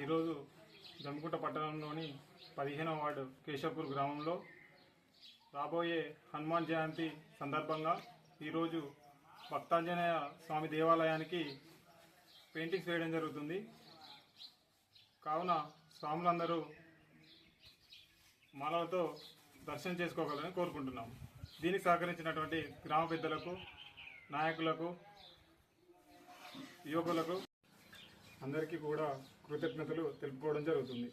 ఈరోజు జమ్మికుంట పట్టణంలోని పదిహేనవ వార్డు కేశవపూర్ గ్రామంలో రాబోయే హనుమాన్ జయంతి సందర్భంగా ఈరోజు భక్తాంజనేయ స్వామి దేవాలయానికి పెయింటింగ్స్ వేయడం జరుగుతుంది. కావున స్వాములందరూ మాలలతో దర్శనం చేసుకోగలని కోరుకుంటున్నాం. దీనికి సహకరించినటువంటి గ్రామ పెద్దలకు నాయకులకు యువకులకు అందరికీ కూడా కృతజ్ఞతలు తెలుపుకోవడం జరుగుతుంది.